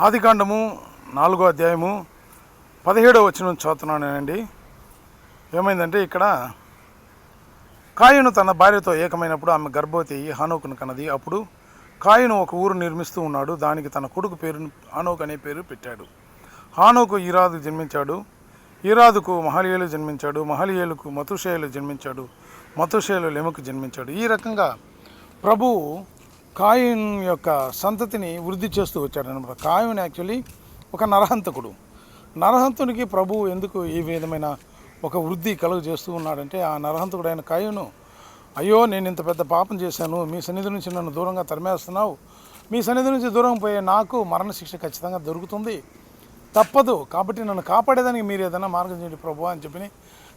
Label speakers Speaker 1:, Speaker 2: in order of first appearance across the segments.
Speaker 1: ఆదికాండము నాలుగో అధ్యాయము పదిహేడో వచ్చిన చదువుతున్నానండి. ఏమైందంటే ఇక్కడ కాయను తన భార్యతో ఏకమైనప్పుడు ఆమె గర్భవతి అయ్యి హానోకును కన్నది. అప్పుడు కాయను ఒక ఊరు నిర్మిస్తూ ఉన్నాడు. దానికి తన కొడుకు పేరు హానోక్ అనే పేరు పెట్టాడు. హానోకు ఈరాదు జన్మించాడు. ఈరాదుకు మహలియేలు జన్మించాడు. మహలియేలుకు మతుషేలు జన్మించాడు. మతుషేలు లెముకు జన్మించాడు. ఈ రకంగా ప్రభువు కాయిన్ యొక్క సంతతిని వృద్ధి చేస్తూ వచ్చాడనమాట. కాయిన్ యాక్చువల్లీ ఒక నరహంతకుడు. నరహంతునికి ప్రభువు ఎందుకు ఈ విధమైన ఒక వృద్ధి కలుగజేస్తూ ఉన్నాడంటే ఆ నరహంతకుడైన కాయును అయ్యో నేను ఇంత పెద్ద పాపం చేశాను. మీ సన్నిధి నుంచి నన్ను దూరంగా తరిమేస్తున్నావు. మీ సన్నిధి నుంచి దూరం పోయే నాకు మరణశిక్ష ఖచ్చితంగా దొరుకుతుంది. తప్పదు. కాబట్టి నన్ను కాపాడేదానికి మీరు ఏదైనా మార్గం చేయండి ప్రభు అని చెప్పి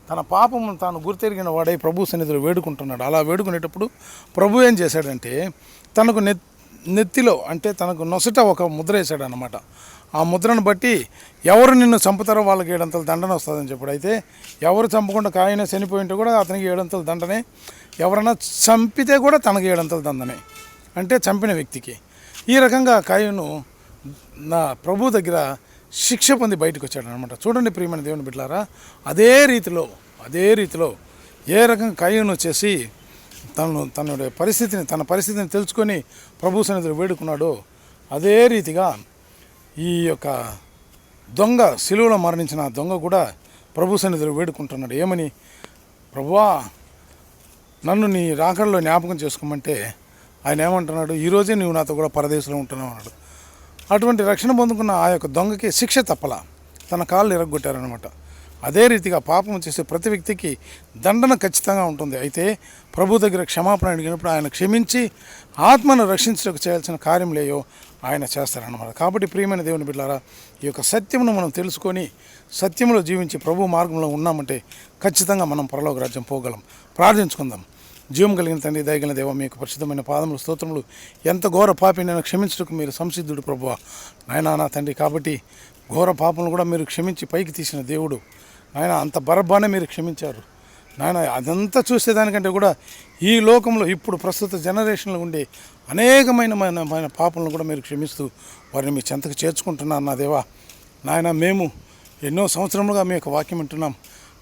Speaker 1: తన పాపం తాను గుర్తెరిగిన వాడై ప్రభు సన్నిధిలో వేడుకుంటున్నాడు. అలా వేడుకునేటప్పుడు ప్రభు ఏం చేశాడంటే తనకు నెత్ నెత్తిలో అంటే తనకు నొసట ఒక ముద్ర వేశాడు అనమాట ఆ ముద్రను బట్టి ఎవరు నిన్ను చంపుతారో వాళ్ళకి ఏడంతల దండన వస్తుందని చెప్పాడు. అయితే ఎవరు చంపకుండా కాయన చనిపోయింటే కూడా అతనికి ఏడంతల దండనే ఎవరైనా చంపితే కూడా తనకి ఏడంతల దండనే అంటే చంపిన వ్యక్తికి. ఈ రకంగా కాయను నా ప్రభు దగ్గర శిక్ష పొంది బయటకు వచ్చాడు అనమాట చూడండి ప్రియమైన దేవుని బిడ్డారా అదే రీతిలో అదే రీతిలో ఏ రకంగా కయ్యను చేసి తను తన పరిస్థితిని తన పరిస్థితిని తెలుసుకొని ప్రభు సన్నిధిలో వేడుకున్నాడో అదే రీతిగా ఈ యొక్క దొంగ సిలువలో మరణించిన ఆ దొంగ కూడా ప్రభు సన్నిధిలో వేడుకుంటున్నాడు. ఏమని? ప్రభువా నన్ను నీ రాకడలో జ్ఞాపకం చేసుకోమంటే ఆయన ఏమంటున్నాడు? ఈరోజే నువ్వు నాతో కూడా పరదేశంలో ఉంటున్నావు అన్నాడు. అటువంటి రక్షణ పొందుకున్న ఆ యొక్క దొంగకి శిక్ష తప్పల. తన కాళ్ళు ఇరగొట్టారనమాట అదే రీతిగా పాపం చేసే ప్రతి వ్యక్తికి దండన ఖచ్చితంగా ఉంటుంది. అయితే ప్రభు దగ్గర క్షమాపణ అడిగినప్పుడు ఆయన క్షమించి ఆత్మను రక్షించడానికి చేయాల్సిన కార్యం లేయో ఆయన చేస్తారన్నమాట. కాబట్టి ప్రియమైన దేవుని బిడ్డారా ఈ యొక్క సత్యమును మనం తెలుసుకొని సత్యంలో జీవించి ప్రభు మార్గంలో ఉన్నామంటే ఖచ్చితంగా మనం పరలోక రాజ్యం పోగలం. ప్రార్థించుకుందాం. జీవం కలిగిన తండ్రి దయగలిగిన దేవ మీకు పరిశుద్ధమైన పాదములు స్తోత్రములు ఎంత ఘోర పాపి నేను క్షమించడానికి మీరు సంసిద్ధుడు ప్రభువ. నాయనా నా తండ్రి కాబట్టి ఘోర పాపలను కూడా మీరు క్షమించి పైకి తీసిన దేవుడు. నాయన అంత బరబ్బానే మీరు క్షమించారు. నాయన అదంతా చూసేదానికంటే కూడా ఈ లోకంలో ఇప్పుడు ప్రస్తుత జనరేషన్లో ఉండే అనేకమైన మన- పాపలను కూడా మీరు క్షమిస్తూ వారిని మీ చెంతకు చేర్చుకుంటున్నా నా దేవా. నాయన మేము ఎన్నో సంవత్సరములుగా మీ యొక్క వాక్యం వింటున్నాం.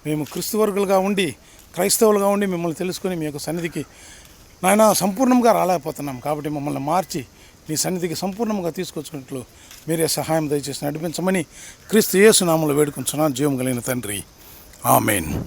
Speaker 1: మేము క్రిస్తు వర్గులుగా ఉండి క్రైస్తవులుగా ఉండి మిమ్మల్ని తెలుసుకుని మీ యొక్క సన్నిధికి నాయన సంపూర్ణంగా రాలేకపోతున్నాం కాబట్టి మమ్మల్ని మార్చి నీ సన్నిధికి సంపూర్ణంగా తీసుకొచ్చినట్లు మీరే సహాయం దయచేసి నడిపించమని క్రీస్తు యేసు నామములో వేడుకుంటున్నాను. జీవం కలిగిన తండ్రి. ఆమెన్.